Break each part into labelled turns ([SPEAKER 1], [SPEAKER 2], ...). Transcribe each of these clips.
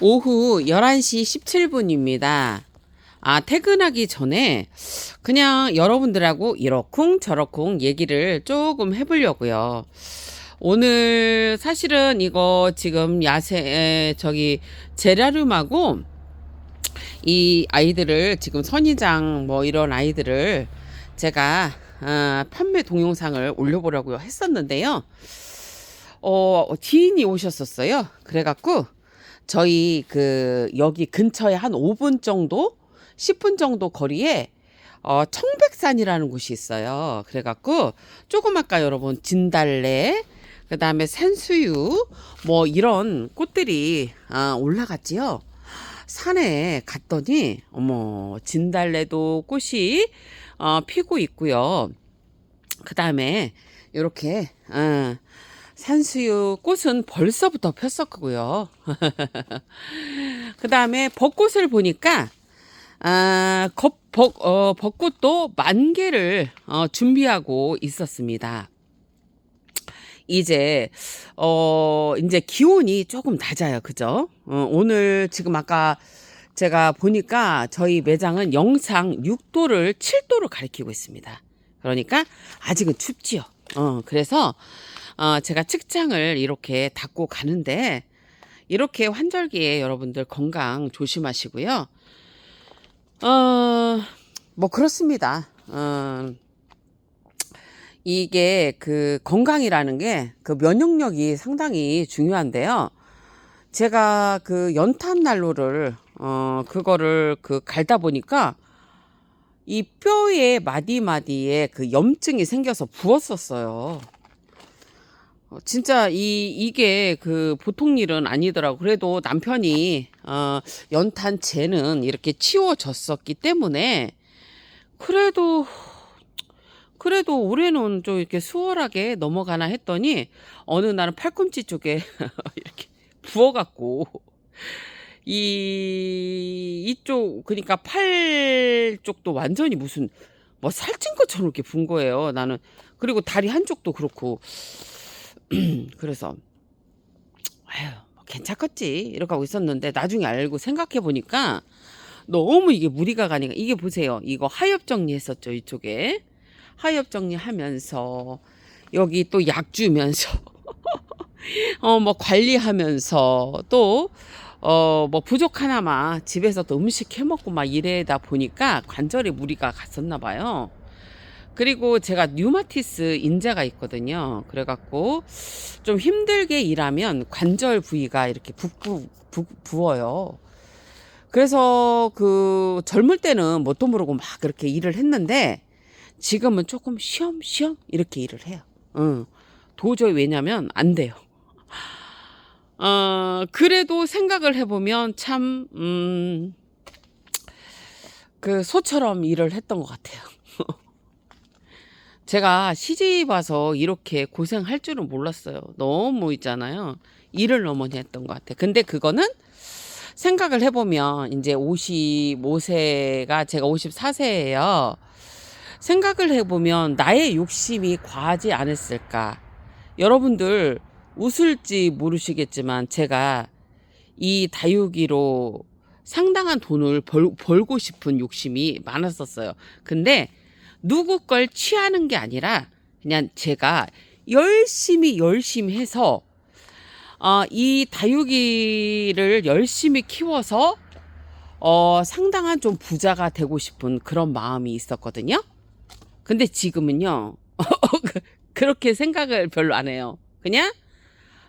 [SPEAKER 1] 오후 11시 17분입니다. 아, 퇴근하기 전에 그냥 여러분들하고 이러쿵 저러쿵 얘기를 조금 해보려고요. 오늘 사실은 이거 지금 야세, 에, 저기, 제라륨하고 이 아이들을 지금 선이장 뭐 이런 아이들을 제가 아, 판매 동영상을 올려보려고 했었는데요. 어, 지인이 오셨었어요. 그래갖고 저희 그 여기 근처에 한 5분 정도, 10분 정도 거리에 어, 청백산이라는 곳이 있어요. 그래갖고 조금 아까 여러분 진달래, 그 다음에 산수유, 뭐 이런 꽃들이 아, 올라갔지요. 산에 갔더니 어머 진달래도 꽃이 어, 피고 있고요. 그 다음에 이렇게 어, 산수유 꽃은 벌써부터 폈었고요. 그 다음에 벚꽃을 보니까 아, 겉, 벚, 어, 벚꽃도 만 개를 어, 준비하고 있었습니다. 이제 어 이제 기온이 조금 낮아요. 그죠? 어, 오늘 지금 아까 제가 보니까 저희 매장은 영상 6도를 7도로 가리키고 있습니다. 그러니까 아직은 춥지요. 어, 그래서 어, 제가 측장을 이렇게 닫고 가는데 이렇게 환절기에 여러분들 건강 조심하시고요. 어, 뭐 그렇습니다. 어, 이게 그 건강이라는 게 그 면역력이 상당히 중요한데요. 제가 그 연탄 난로를 어 그거를 그 갈다 보니까 이 뼈의 마디마디에 그 염증이 생겨서 부었었어요. 어, 진짜 이 이게 그 보통 일은 아니더라고. 그래도 남편이 어 연탄 재는 이렇게 치워졌었기 때문에 그래도 그래도 올해는 좀 이렇게 수월하게 넘어가나 했더니 어느 날은 팔꿈치 쪽에 이렇게 부어갖고 이 이쪽 그러니까 팔 쪽도 완전히 무슨 뭐 살찐 것처럼 이렇게 분 거예요. 나는 그리고 다리 한쪽도 그렇고 그래서 아유 뭐 괜찮겠지 이렇게 하고 있었는데 나중에 알고 생각해 보니까 너무 이게 무리가 가니까 이게 보세요. 이거 하엽 정리했었죠 이쪽에 하엽 정리하면서 여기 또 약 주면서 어 뭐 관리하면서 또 어 뭐 부족하나마 집에서 또 음식 해 먹고 막 이래다 보니까 관절에 무리가 갔었나 봐요. 그리고 제가 뉴마티스 인자가 있거든요. 그래갖고 좀 힘들게 일하면 관절 부위가 이렇게 붓부, 부, 부어요. 그래서 그 젊을 때는 뭣도 모르고 막 그렇게 일을 했는데 지금은 조금 쉬엄쉬엄 이렇게 일을 해요. 응. 도저히 왜냐면 안 돼요. 어, 그래도 생각을 해보면 참, 음, 그 소처럼 일을 했던 것 같아요. 제가 시집 와서 이렇게 고생할 줄은 몰랐어요. 너무 있잖아요. 일을 많이 했던 것 같아요. 근데 그거는 생각을 해보면 이제 55세가 제가 54세예요. 생각을 해보면 나의 욕심이 과하지 않았을까. 여러분들 웃을지 모르시겠지만 제가 이 다육이로 상당한 돈을 벌, 벌고 싶은 욕심이 많았었어요. 근데 누구 걸 취하는 게 아니라 그냥 제가 열심히 열심히 해서 어, 이 다육이를 열심히 키워서 어, 상당한 좀 부자가 되고 싶은 그런 마음이 있었거든요. 근데 지금은요, 그, 그렇게 생각을 별로 안 해요. 그냥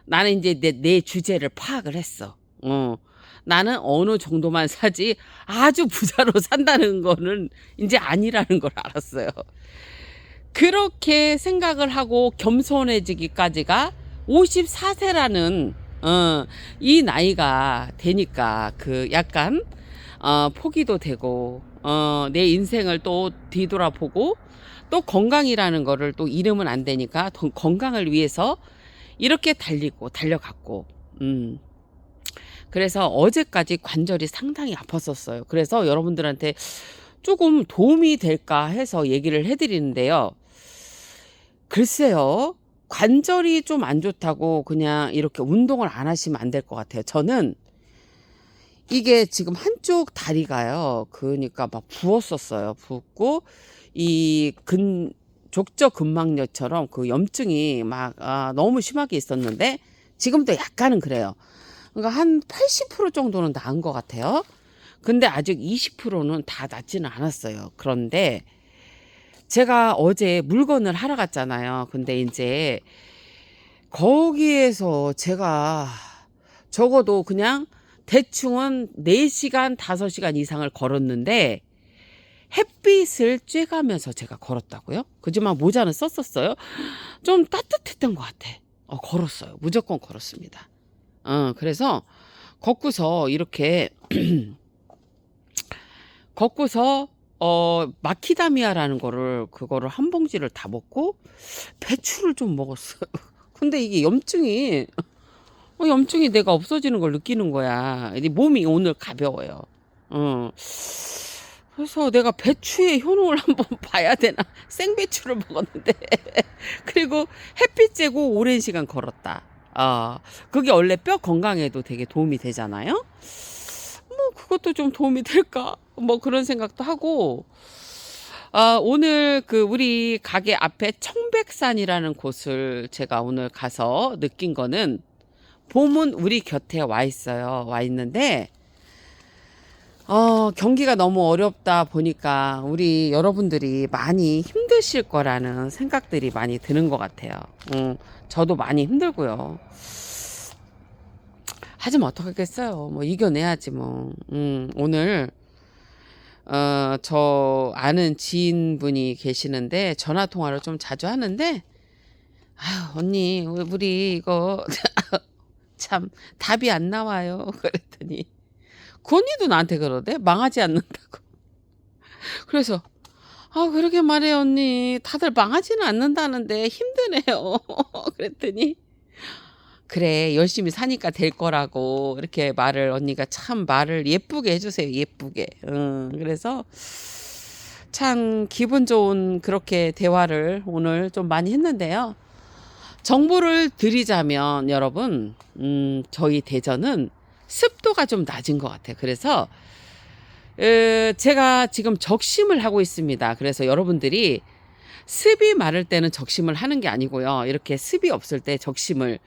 [SPEAKER 1] 나는 이제 내, 내 주제를 파악을 했어. 어. 나는 어느 정도만 사지 아주 부자로 산다는 거는 이제 아니라는 걸 알았어요. 그렇게 생각을 하고 겸손해지기까지가 54세라는 어, 이 나이가 되니까 그 약간 어, 포기도 되고 어, 내 인생을 또 뒤돌아보고 또 건강이라는 거를 또 잃으면 안 되니까 더 건강을 위해서 이렇게 달리고 달려갔고 음. 그래서 어제까지 관절이 상당히 아팠었어요. 그래서 여러분들한테 조금 도움이 될까 해서 얘기를 해드리는데요. 글쎄요. 관절이 좀 안 좋다고 그냥 이렇게 운동을 안 하시면 안 될 것 같아요. 저는 이게 지금 한쪽 다리가요. 그러니까 막 부었었어요. 부었고 이 근 족저 근막염처럼 그 염증이 막 아, 너무 심하게 있었는데 지금도 약간은 그래요. 그러니까 한 80% 정도는 나은 것 같아요. 근데 아직 20%는 다 낫지는 않았어요. 그런데 제가 어제 물건을 하러 갔잖아요. 근데 이제 거기에서 제가 적어도 그냥 대충은 4시간, 5시간 이상을 걸었는데 햇빛을 쬐가면서 제가 걸었다고요? 그지만 모자는 썼었어요. 좀 따뜻했던 것 같아. 어, 걸었어요. 무조건 걸었습니다. 어, 그래서 걷고서 이렇게 걷고서 어 마키다미아라는 거를 그거를 한 봉지를 다 먹고 배추를 좀 먹었어요. 근데 이게 염증이 어, 염증이 내가 없어지는 걸 느끼는 거야. 이 몸이 오늘 가벼워요. 어. 그래서 내가 배추의 효능을 한번 봐야 되나 생배추를 먹었는데 그리고 햇빛 쬐고 오랜 시간 걸었다. 아 그게 원래 뼈 건강에도 되게 도움이 되잖아요. 뭐 그것도 좀 도움이 될까? 뭐 그런 생각도 하고 아, 오늘 그 우리 가게 앞에 청백산이라는 곳을 제가 오늘 가서 느낀 거는 봄은 우리 곁에 와 있어요. 와 있는데 어, 경기가 너무 어렵다 보니까 우리 여러분들이 많이 힘드실 거라는 생각들이 많이 드는 것 같아요. 음, 저도 많이 힘들고요. 하지만 어떡하겠어요. 뭐 이겨내야지 뭐. 음, 오늘 어, 저 아는 지인분이 계시는데 전화 통화를 좀 자주 하는데 아유, 언니, 우리 이거 참 답이 안 나와요. 그랬더니 그 언니도 나한테 그러대. 망하지 않는다고. 그래서 아, 그러게 말해 언니. 다들 망하지는 않는다는데 힘드네요. 그랬더니 그래 열심히 사니까 될 거라고 이렇게 말을 언니가 참 말을 예쁘게 해주세요 예쁘게 음, 그래서 참 기분 좋은 그렇게 대화를 오늘 좀 많이 했는데요 정보를 드리자면 여러분 음, 저희 대전은 습도가 좀 낮은 것 같아요 그래서 에, 제가 지금 적심을 하고 있습니다 그래서 여러분들이 습이 마를 때는 적심을 하는 게 아니고요 이렇게 습이 없을 때 적심을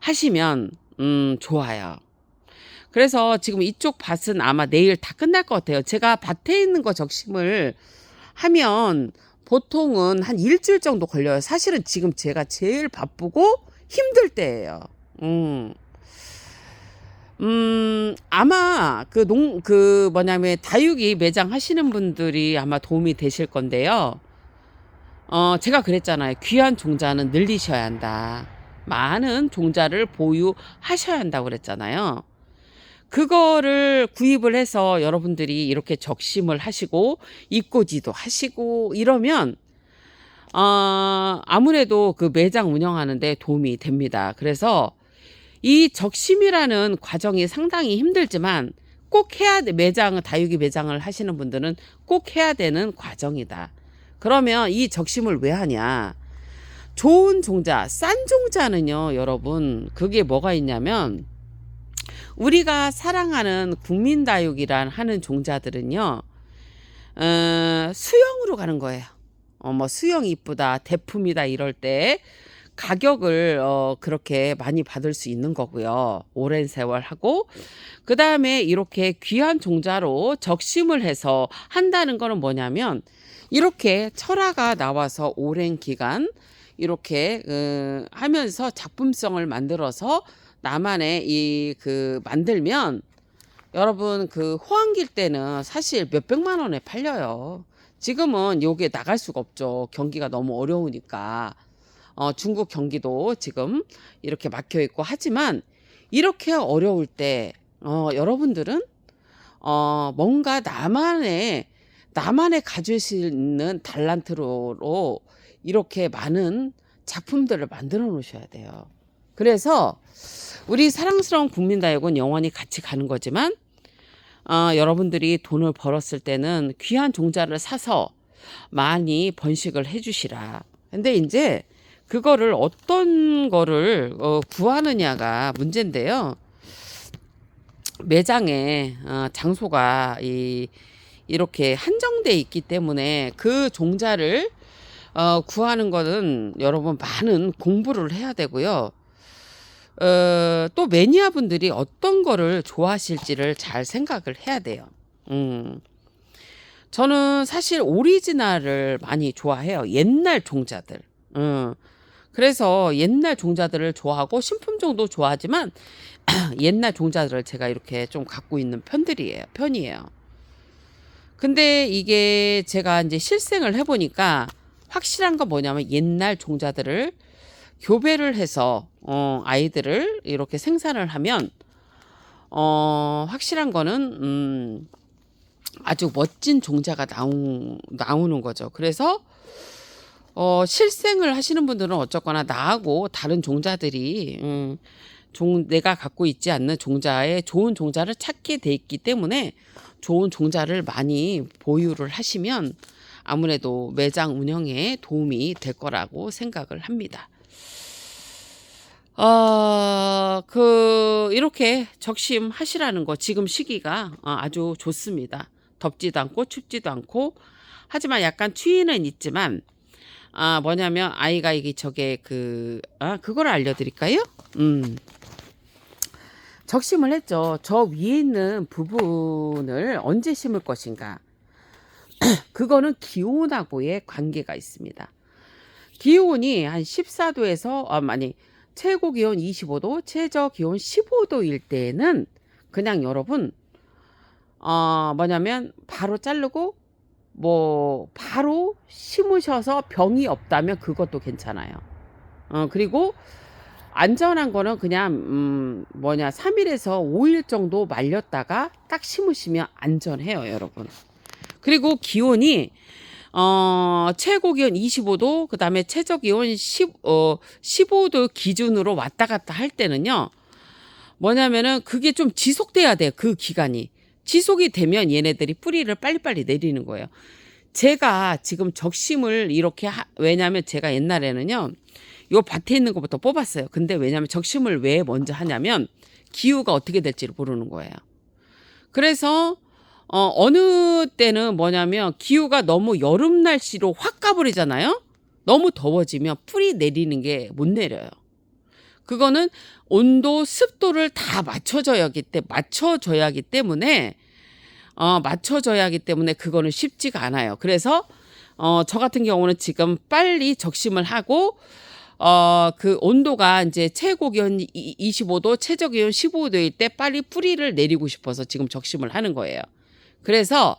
[SPEAKER 1] 하시면 음 좋아요. 그래서 지금 이쪽 밭은 아마 내일 다 끝날 것 같아요. 제가 밭에 있는 거 적심을 하면 보통은 한 일주일 정도 걸려요. 사실은 지금 제가 제일 바쁘고 힘들 때예요. 음. 음, 아마 그 농, 그 뭐냐면 다육이 매장 하시는 분들이 아마 도움이 되실 건데요. 어, 제가 그랬잖아요. 귀한 종자는 늘리셔야 한다. 많은 종자를 보유하셔야 한다고 그랬잖아요. 그거를 구입을 해서 여러분들이 이렇게 적심을 하시고 입고지도 하시고 이러면 어, 아무래도 그 매장 운영하는데 도움이 됩니다. 그래서 이 적심이라는 과정이 상당히 힘들지만 꼭 해야 돼. 매장, 다육이 매장을 하시는 분들은 꼭 해야 되는 과정이다. 그러면 이 적심을 왜 하냐? 좋은 종자, 싼 종자는요, 여러분, 그게 뭐가 있냐면, 우리가 사랑하는 국민다육이란 하는 종자들은요, 어, 수영으로 가는 거예요. 어, 뭐, 수영 이쁘다, 대품이다, 이럴 때, 가격을 어, 그렇게 많이 받을 수 있는 거고요. 오랜 세월 하고 그 다음에 이렇게 귀한 종자로 적심을 해서 한다는 거는 뭐냐면 이렇게 철화가 나와서 오랜 기간 이렇게 그 하면서 작품성을 만들어서 나만의 이 그 만들면 여러분 그 호황길 때는 사실 몇 백만 원에 팔려요. 지금은 요게 나갈 수가 없죠. 경기가 너무 어려우니까. 어, 중국 경기도 지금 이렇게 막혀 있고 하지만 이렇게 어려울 때 어, 여러분들은 어, 뭔가 나만의 나만의 가질 수 있는 달란트로 이렇게 많은 작품들을 만들어 놓으셔야 돼요. 그래서 우리 사랑스러운 국민다육은 영원히 같이 가는 거지만 어, 여러분들이 돈을 벌었을 때는 귀한 종자를 사서 많이 번식을 해주시라. 근데 이제 그거를 어떤 거를 어, 구하느냐가 문제인데요. 매장에 어, 장소가 이 이렇게 한정돼 있기 때문에 그 종자를 어, 구하는 것은 여러분 많은 공부를 해야 되고요. 어, 또 매니아 분들이 어떤 거를 좋아하실지를 잘 생각을 해야 돼요. 음. 저는 사실 오리지널을 많이 좋아해요. 옛날 종자들. 음. 그래서 옛날 종자들을 좋아하고 신품종도 좋아하지만 옛날 종자들을 제가 이렇게 좀 갖고 있는 편들이에요. 편이에요. 근데 이게 제가 이제 실생을 해보니까 확실한 건 뭐냐면 옛날 종자들을 교배를 해서 어, 아이들을 이렇게 생산을 하면 어, 확실한 거는 음, 아주 멋진 종자가 나오, 나오는 거죠. 그래서 어, 실생을 하시는 분들은 어쨌거나 나하고 다른 종자들이 음, 종, 내가 갖고 있지 않는 종자에 좋은 종자를 찾게 돼 있기 때문에 좋은 종자를 많이 보유를 하시면 아무래도 매장 운영에 도움이 될 거라고 생각을 합니다. 어, 그, 이렇게 적심하시라는 거 지금 시기가 어, 아주 좋습니다. 덥지도 않고 춥지도 않고 하지만 약간 추위는 있지만 아, 뭐냐면 아이가 이게 저게 그, 아, 그걸 알려드릴까요? 음. 적심을 했죠. 저 위에 있는 부분을 언제 심을 것인가. 그거는 기온하고의 관계가 있습니다. 기온이 한 14도에서, 아, 아니, 최고 기온 25도, 최저 기온 15도일 때는 그냥 여러분, 어, 뭐냐면 바로 자르고 뭐 바로 심으셔서 병이 없다면 그것도 괜찮아요. 어, 그리고 안전한 거는 그냥 음 뭐냐 3일에서 5일 정도 말렸다가 딱 심으시면 안전해요, 여러분. 그리고 기온이 어, 최고 기온 25도, 그 다음에 최저 기온 10, 어, 15도 기준으로 왔다 갔다 할 때는요, 뭐냐면은 그게 좀 지속돼야 돼요, 그 기간이. 지속이 되면 얘네들이 뿌리를 빨리빨리 내리는 거예요. 제가 지금 적심을 이렇게 하, 왜냐면 제가 옛날에는요, 요 밭에 있는 것부터 뽑았어요. 근데 왜냐면 적심을 왜 먼저 하냐면 기후가 어떻게 될지를 모르는 거예요. 그래서 어, 어느 때는 뭐냐면 기후가 너무 여름 날씨로 확 가버리잖아요. 너무 더워지면 뿌리 내리는 게 못 내려요. 그거는 온도, 습도를 다 맞춰줘야 하기 때 맞춰줘야 하기 때문에 어, 맞춰줘야 하기 때문에 그거는 쉽지가 않아요. 그래서 어, 저 같은 경우는 지금 빨리 적심을 하고 어, 그 온도가 이제 최고 기온 25도, 최저 기온 15도일 때 빨리 뿌리를 내리고 싶어서 지금 적심을 하는 거예요. 그래서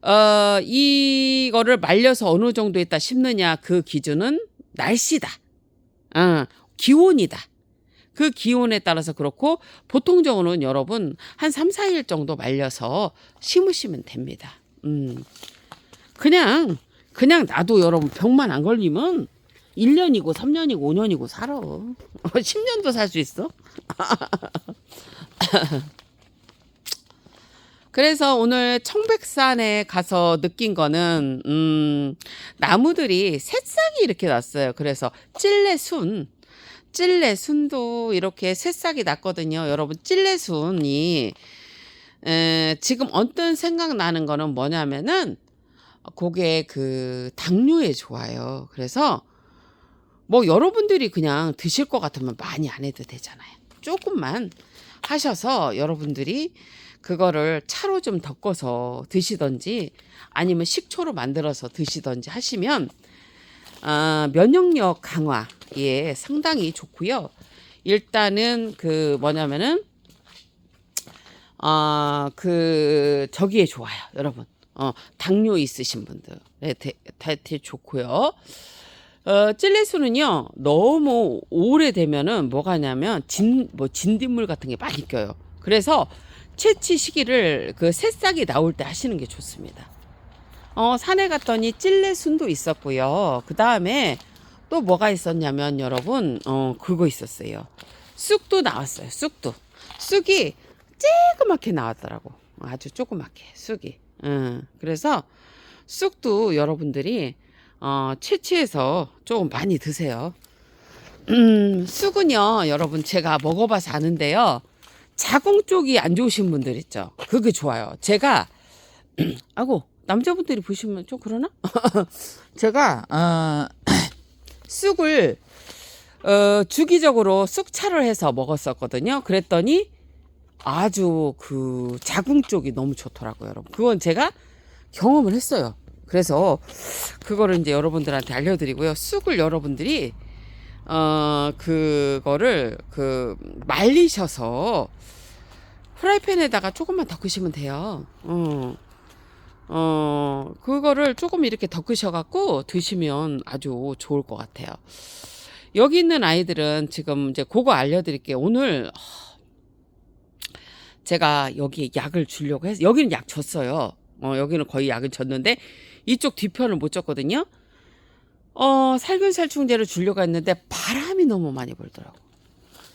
[SPEAKER 1] 어 이거를 말려서 어느 정도 있다 심느냐 그 기준은 날씨다. 어, 기온이다. 그 기온에 따라서 그렇고 보통적으로는 여러분 한 3, 4일 정도 말려서 심으시면 됩니다. 음. 그냥 그냥 나도 여러분 병만 안 걸리면 1년이고 3년이고 5년이고 살아. 10년도 살 수 있어. 그래서 오늘 청백산에 가서 느낀 거는 음, 나무들이 새싹이 이렇게 났어요. 그래서 찔레순, 찔레 순도 이렇게 새싹이 났거든요. 여러분 찔레 순이 에, 지금 언뜻 생각 나는 거는 뭐냐면은 그게 그 당뇨에 좋아요. 그래서 뭐 여러분들이 그냥 드실 것 같으면 많이 안 해도 되잖아요. 조금만 하셔서 여러분들이 그거를 차로 좀 덮어서 드시던지 아니면 식초로 만들어서 드시던지 하시면 아, 면역력 강화에 상당히 좋고요. 일단은 그 뭐냐면은 아, 그 저기에 좋아요, 여러분. 어, 당뇨 있으신 분들. 네, 대대 좋고요. 어, 찔레수는요, 너무 오래되면은 뭐가 하냐면, 진, 뭐, 진딧물 같은 게 많이 껴요. 그래서 채취 시기를 그 새싹이 나올 때 하시는 게 좋습니다. 어, 산에 갔더니 찔레순도 있었고요. 그 다음에 또 뭐가 있었냐면 여러분, 어, 그거 있었어요. 쑥도 나왔어요. 쑥도. 쑥이 쬐그맣게 나왔더라고. 아주 조그맣게, 쑥이. 음, 그래서 쑥도 여러분들이 어, 채취해서 조금 많이 드세요. 음, 쑥은요, 여러분 제가 먹어봐서 아는데요. 자궁 쪽이 안 좋으신 분들 있죠. 그게 좋아요. 제가 아고 남자분들이 보시면 좀 그러나? 제가 어, 쑥을 어, 주기적으로 쑥차를 해서 먹었었거든요. 그랬더니 아주 그 자궁 쪽이 너무 좋더라고요, 여러분. 그건 제가 경험을 했어요. 그래서 그거를 이제 여러분들한테 알려드리고요. 쑥을 여러분들이 어 그거를 그 말리셔서 프라이팬에다가 조금만 덮으시면 돼요. 어. 어, 그거를 조금 이렇게 덮으셔갖고 드시면 아주 좋을 것 같아요. 여기 있는 아이들은 지금 이제 그거 알려드릴게요. 오늘 하, 제가 여기 약을 주려고 해서 여기는 약 줬어요. 어, 여기는 거의 약을 줬는데 이쪽 뒤편을 못 줬거든요. 어, 살균살충제를 주려고 했는데 바람이 너무 많이 불더라고.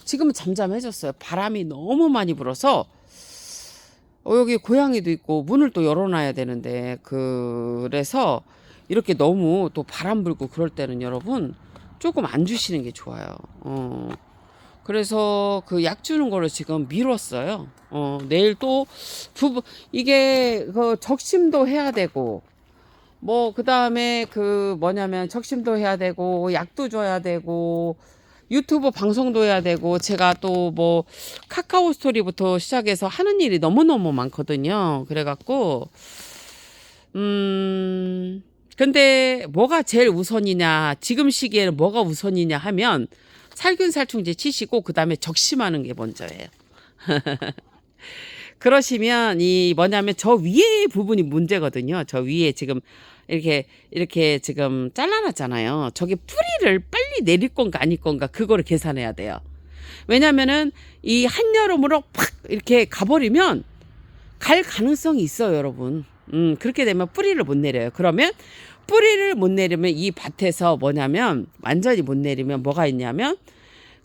[SPEAKER 1] 지금은 잠잠해졌어요. 바람이 너무 많이 불어서 어, 여기 고양이도 있고 문을 또 열어놔야 되는데 그래서 이렇게 너무 또 바람 불고 그럴 때는 여러분 조금 안 주시는 게 좋아요. 어. 그래서 그 약 주는 거를 지금 미뤘어요. 어, 내일 또 부부 이게 그 적심도 해야 되고 뭐 그다음에 그 뭐냐면 적심도 해야 되고 약도 줘야 되고 유튜브 방송도 해야 되고 제가 또 뭐 카카오 스토리부터 시작해서 하는 일이 너무너무 많거든요. 그래갖고 음 근데 뭐가 제일 우선이냐 지금 시기에는 뭐가 우선이냐 하면 살균살충제 치시고 그 다음에 적심하는 게 먼저예요. 그러시면 이 뭐냐면 저 위에 부분이 문제거든요. 저 위에 지금 이렇게 이렇게 지금 잘라놨잖아요. 저게 뿌리를 빨리 내릴 건가 아닐 건가 그거를 계산해야 돼요. 왜냐면은 이 한여름으로 팍 이렇게 가버리면 갈 가능성이 있어요, 여러분. 음, 그렇게 되면 뿌리를 못 내려요. 그러면 뿌리를 못 내리면 이 밭에서 뭐냐면 완전히 못 내리면 뭐가 있냐면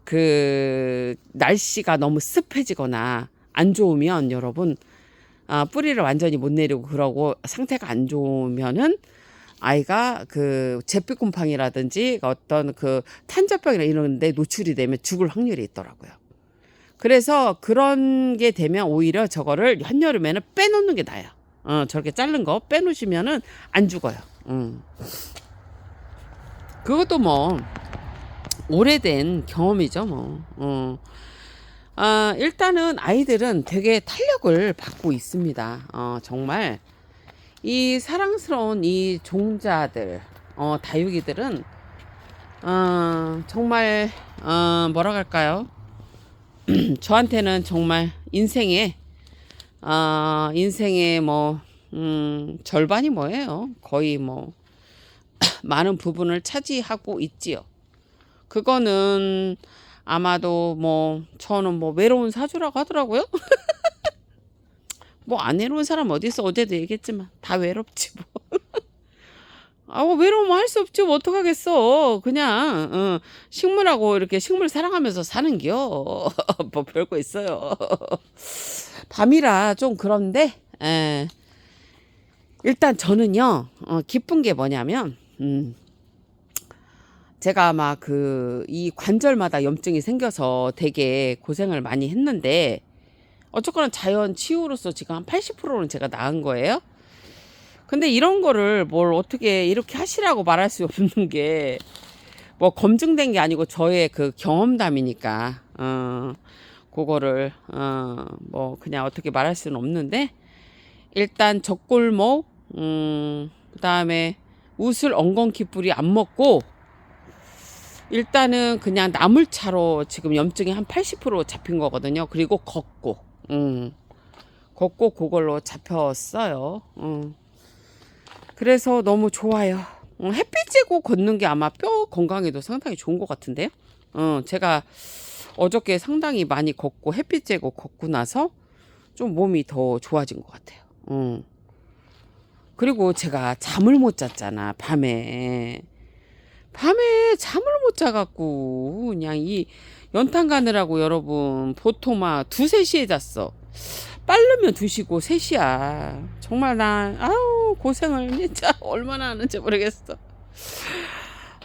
[SPEAKER 1] 그 날씨가 너무 습해지거나 안 좋으면 여러분 아, 뿌리를 완전히 못 내리고 그러고 상태가 안 좋으면은 아이가 그 잿빛곰팡이라든지 어떤 그 탄저병이나 이런 데 노출이 되면 죽을 확률이 있더라고요. 그래서 그런 게 되면 오히려 저거를 한여름에는 빼놓는 게 나아요. 어, 저렇게 자른 거 빼놓으시면은 안 죽어요. 음. 그것도 뭐 오래된 경험이죠, 뭐. 어. 아, 일단은 아이들은 되게 탄력을 받고 있습니다. 어, 정말 이 사랑스러운 이 종자들, 어, 다육이들은 어, 정말 어, 뭐라 할까요? 저한테는 정말 인생의 어, 인생의 뭐 음, 절반이 뭐예요? 거의 뭐 많은 부분을 차지하고 있지요. 그거는 아마도 뭐 저는 뭐 외로운 사주라고 하더라고요. 뭐 안 외로운 사람 어디 있어 어제도 얘기했지만 다 외롭지 뭐. 아, 뭐 외로우면 할 수 없지 뭐 어떡하겠어. 그냥 어, 식물하고 이렇게 식물 사랑하면서 사는 겨. 뭐 별거 있어요. 밤이라 좀 그런데 에, 일단 저는요 어, 기쁜 게 뭐냐면 음, 제가 아마 그 이 관절마다 염증이 생겨서 되게 고생을 많이 했는데 어쨌거나 자연 치유로서 지금 한 80%는 제가 나은 거예요. 근데 이런 거를 뭘 어떻게 이렇게 하시라고 말할 수 없는 게 뭐 검증된 게 아니고 저의 그 경험담이니까 어 그거를 어뭐 그냥 어떻게 말할 수는 없는데 일단 적골목 음 그다음에 웃을 엉겅퀴 뿌리 안 먹고 일단은 그냥 나물차로 지금 염증이 한 80% 잡힌 거거든요. 그리고 걷고, 음, 걷고 그걸로 잡혔어요. 음. 그래서 너무 좋아요. 음, 햇빛 쬐고 걷는 게 아마 뼈 건강에도 상당히 좋은 것 같은데요. 어, 제가 어저께 상당히 많이 걷고 햇빛 쬐고 걷고 나서 좀 몸이 더 좋아진 것 같아요. 음. 그리고 제가 잠을 못 잤잖아, 밤에. 밤에 잠을 못 자갖고 그냥 이 연탄 가느라고 여러분 보통 막 두세 시에 잤어. 빠르면 두시고 셋이야. 정말 난 아우 고생을 진짜 얼마나 하는지 모르겠어.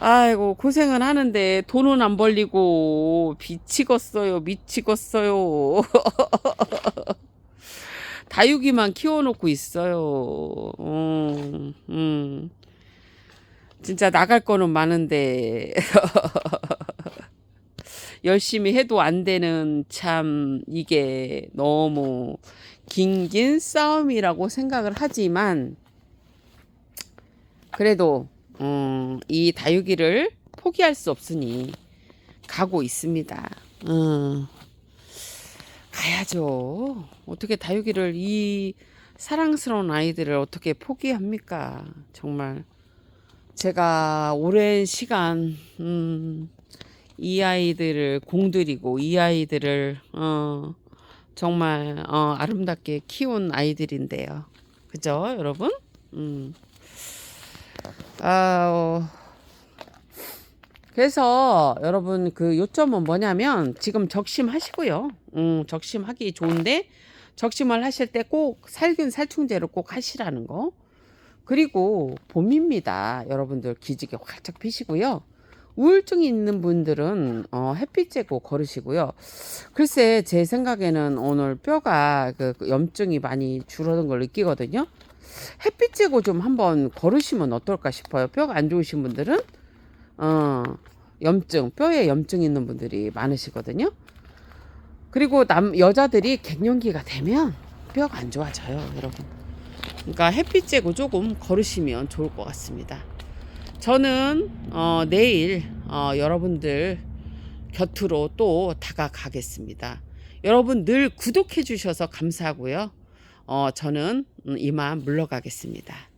[SPEAKER 1] 아이고 고생은 하는데 돈은 안 벌리고 미치겠어요 미치겠어요 다육이만 키워놓고 있어요 음, 음. 진짜 나갈 거는 많은데 열심히 해도 안 되는 참 이게 너무 긴긴 싸움이라고 생각을 하지만 그래도 음, 이 다육이를 포기할 수 없으니 가고 있습니다. 음, 가야죠. 어떻게 다육이를 이 사랑스러운 아이들을 어떻게 포기합니까? 정말 제가 오랜 시간 음, 이 아이들을 공들이고 이 아이들을 어, 정말 어, 아름답게 키운 아이들인데요. 그죠, 여러분? 음. 아, 어. 그래서 여러분 그 요점은 뭐냐면 지금 적심하시고요. 음, 적심하기 좋은데 적심을 하실 때 꼭 살균 살충제를 꼭 하시라는 거. 그리고 봄입니다. 여러분들 기지개 활짝 피시고요. 우울증이 있는 분들은 어, 햇빛 쬐고 걸으시고요. 글쎄 제 생각에는 오늘 뼈가 그 염증이 많이 줄어든 걸 느끼거든요. 햇빛 쬐고 좀 한번 걸으시면 어떨까 싶어요. 뼈가 안 좋으신 분들은 어, 염증, 뼈에 염증 있는 분들이 많으시거든요. 그리고 남 여자들이 갱년기가 되면 뼈가 안 좋아져요, 여러분. 그러니까 햇빛 쬐고 조금 걸으시면 좋을 것 같습니다. 저는 어, 내일 어, 여러분들 곁으로 또 다가가겠습니다. 여러분 늘 구독해 주셔서 감사하고요. 어, 저는 음, 이만 물러가겠습니다.